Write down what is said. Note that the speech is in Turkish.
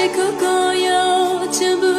Çekakaya çabuk